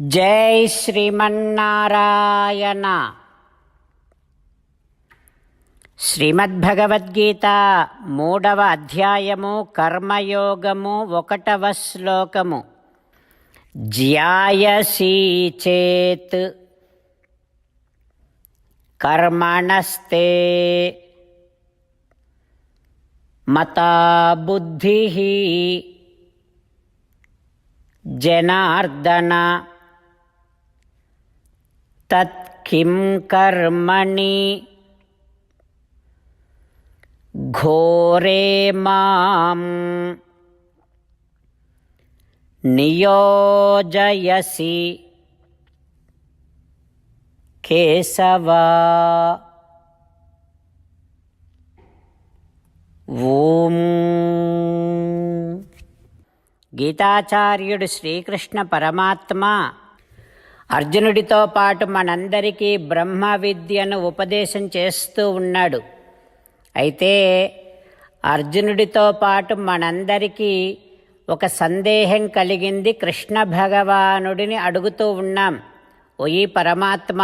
జై శ్రీమన్నారాయణ. శ్రీమద్భగవద్గీత మూడవ అధ్యాయము కర్మయోగము ఒకటవ శ్లోకము. జ్యాయసీ చేత్ కర్మణస్తే మతా బుద్ధి జనార్దన తత్కిం కర్మణి? ఘోరే మాం నియోజయసి కేశవా. ఓం గీతాచార్యుడు శ్రీకృష్ణ పరమాత్మ అర్జునుడితో పాటు మనందరికీ బ్రహ్మ విద్యను ఉపదేశం చేస్తూ ఉన్నాడు. అయితే అర్జునుడితో పాటు మనందరికీ ఒక సందేహం కలిగింది కృష్ణ భగవానుడిని అడుగుతూ ఉన్నాం. ఓయి పరమాత్మ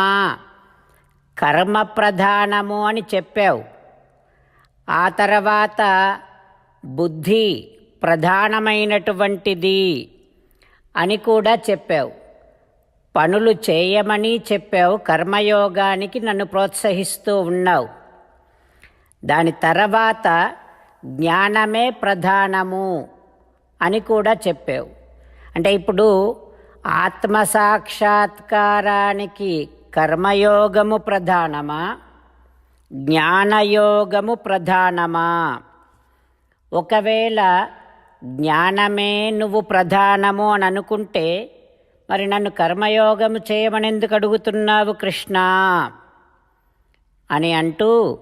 కర్మ ప్రధానము అని చెప్పావు. ఆ తర్వాత బుద్ధి ప్రధానమైనటువంటిది అని కూడా చెప్పావు. పనులు చేయమని చెప్పావు కర్మయోగానికి నన్ను ప్రోత్సహిస్తూ ఉన్నావు. దాని తర్వాత జ్ఞానమే ప్రధానము అని కూడా చెప్పావు. అంటే ఇప్పుడు ఆత్మసాక్షాత్కారానికి కర్మయోగము ప్రధానమా జ్ఞానయోగము ప్రధానమా? ఒకవేళ జ్ఞానమే నువ్వు ప్రధానము అని అనుకుంటే మరి నన్ను కర్మయోగము చేయమనెందుకు అడుగుతున్నావు కృష్ణ? అని అంటూ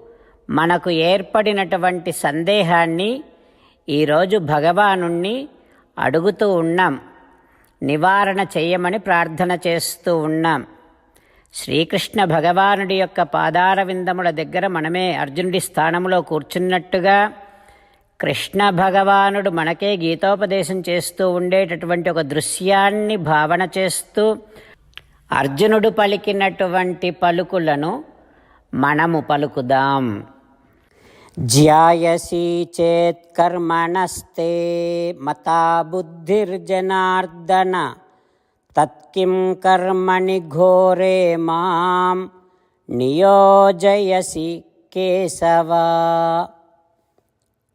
మనకు ఏర్పడినటువంటి సందేహాన్ని ఈరోజు భగవానుణ్ణి అడుగుతూ ఉన్నాం. నివారణ చేయమని ప్రార్థన చేస్తూ ఉన్నాం. శ్రీకృష్ణ భగవానుడి యొక్క పాదార విందముల దగ్గర మనమే అర్జునుడి స్థానంలో కూర్చున్నట్టుగా కృష్ణ భగవానుడు మనకే గీతోపదేశం చేస్తూ ఉండేటటువంటి ఒక దృశ్యాన్ని భావన చేస్తూ అర్జునుడు పలికినటువంటి పలుకులను మనము పలుకుదాం. జ్యాయసి చేత్ కర్మణస్తే మతా బుద్ధిర్జనార్దన తత్కిం కర్మణి ఘోరే మాం నియోజయసి కేశవా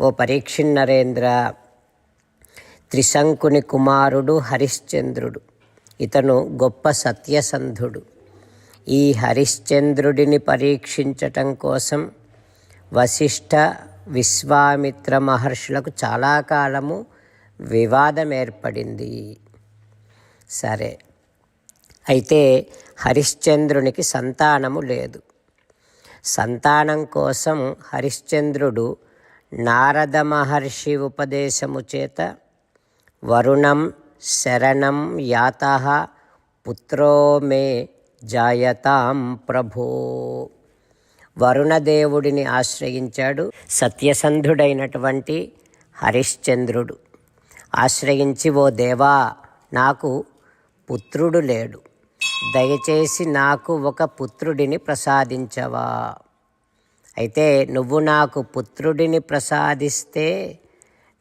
ఓ పరీక్షిన్నరేంద్ర త్రిశంకుని కుమారుడు హరిశ్చంద్రుడు ఇతను గొప్ప సత్యసంధుడు. ఈ హరిశ్చంద్రుడిని పరీక్షించటం కోసం వశిష్ఠ విశ్వామిత్ర మహర్షులకు చాలా కాలము వివాదం ఏర్పడింది. సరే అయితే హరిశ్చంద్రునికి సంతానము లేదు. సంతానం కోసం హరిశ్చంద్రుడు నారద మహర్షి ఉపదేశము చేత వరుణం శరణం యాత పుత్రో మే జాయతాం ప్రభో. వరుణదేవుడిని ఆశ్రయించాడు సత్యసంధుడైనటువంటి హరిశ్చంద్రుడు. ఆశ్రయించి ఓ దేవా నాకు పుత్రుడు లేడు. దయచేసి నాకు ఒక పుత్రుడిని ప్రసాదించవా? అయితే నువ్వు నాకు పుత్రుడిని ప్రసాదిస్తే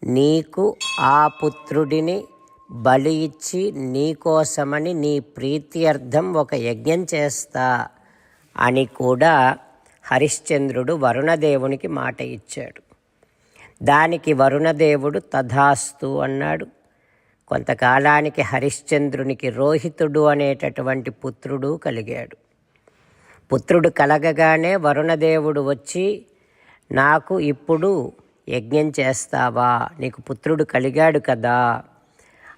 నీకు ఆ పుత్రుడిని బలి ఇచ్చి నీకోసమని నీ ప్రీత్యర్థం ఒక యజ్ఞం చేస్తా అని కూడా హరిశ్చంద్రుడు వరుణదేవునికి మాట ఇచ్చాడు. దానికి వరుణదేవుడు తథాస్తు అన్నాడు. కొంతకాలానికి హరిశ్చంద్రునికి రోహితుడు అనేటటువంటి పుత్రుడు కలిగాడు. పుత్రుడు కలగగానే వరుణదేవుడు వచ్చి నాకు ఇప్పుడు యజ్ఞం చేస్తావా? నీకు పుత్రుడు కలిగాడు కదా?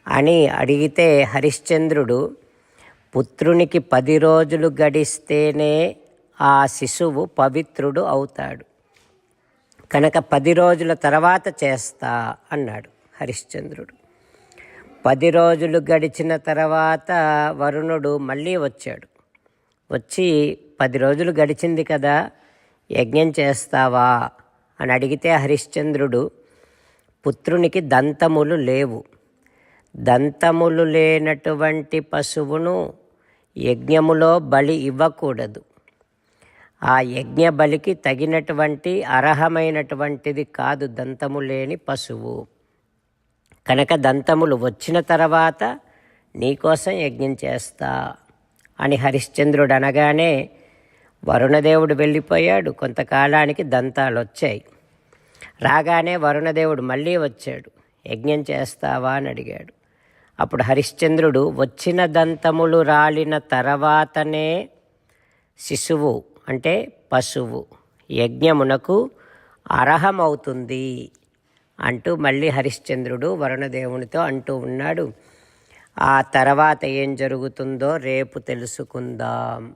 అని అడిగితే హరిశ్చంద్రుడు పుత్రునికి పది రోజులు గడిస్తేనే ఆ శిశువు పవిత్రుడు అవుతాడు. కనుక పది రోజుల తర్వాత చేస్తా అన్నాడు హరిశ్చంద్రుడు. పది రోజులు గడిచిన తర్వాత వరుణుడు మళ్ళీ వచ్చాడు. వచ్చి పది రోజులు గడిచింది కదా యజ్ఞం చేస్తావా? అని అడిగితే హరిశ్చంద్రుడు పుత్రునికి దంతములు లేవు. దంతములు లేనటువంటి పశువును యజ్ఞములో బలి ఇవ్వకూడదు. ఆ యజ్ఞ బలికి తగినటువంటి అర్హమైనటువంటిది కాదు దంతము లేని పశువు. కనుక దంతములు వచ్చిన తర్వాత నీకోసం యజ్ఞం చేస్తా అని హరిశ్చంద్రుడు అనగానే వరుణదేవుడు వెళ్ళిపోయాడు. కొంతకాలానికి దంతాలు వచ్చాయి రాగానే వరుణదేవుడు మళ్ళీ వచ్చాడు. యజ్ఞం చేస్తావా అని అడిగాడు. అప్పుడు హరిశ్చంద్రుడు వచ్చిన దంతములు రాలిన తర్వాతనే శిశువు అంటే పశువు యజ్ఞమునకు అర్హమవుతుంది అంటూ మళ్ళీ హరిశ్చంద్రుడు వరుణదేవునితో అంటూ ఉన్నాడు. ఆ తర్వాత ఏం జరుగుతుందో రేపు తెలుసుకుందాం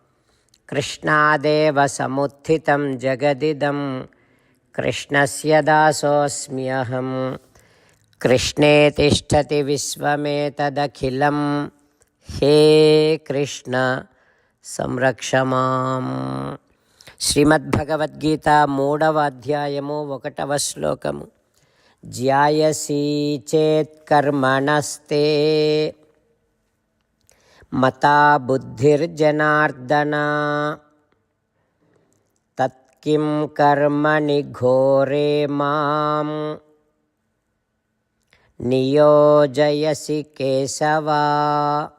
కృష్ణాదేవ సముత్థితం జగదిదం కృష్ణస్య దాసోऽస్మ్యహం కృష్ణే తిష్టతి విశ్వమేతదఖిలం హే కృష్ణ సంరక్ష మాం శ్రీమద్భగవద్గీత మూడవ అధ్యాయము ఒకటవ శ్లోకము జ్యాయసీ చేత్కర్మణస్తే మతా బుద్ధిర్జనార్దన తత్కిం కర్మణి ఘోరే మాం. నియోజయసి కేశవా.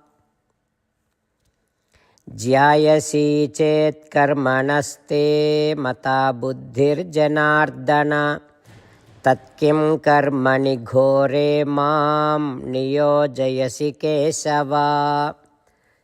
జ్యాయసి చేత్కర్మణస్తే మతా బుద్ధిర్జనార్దన తత్కిం కర్మణి ఘోరే మాం. నియోజయసి కేశవా.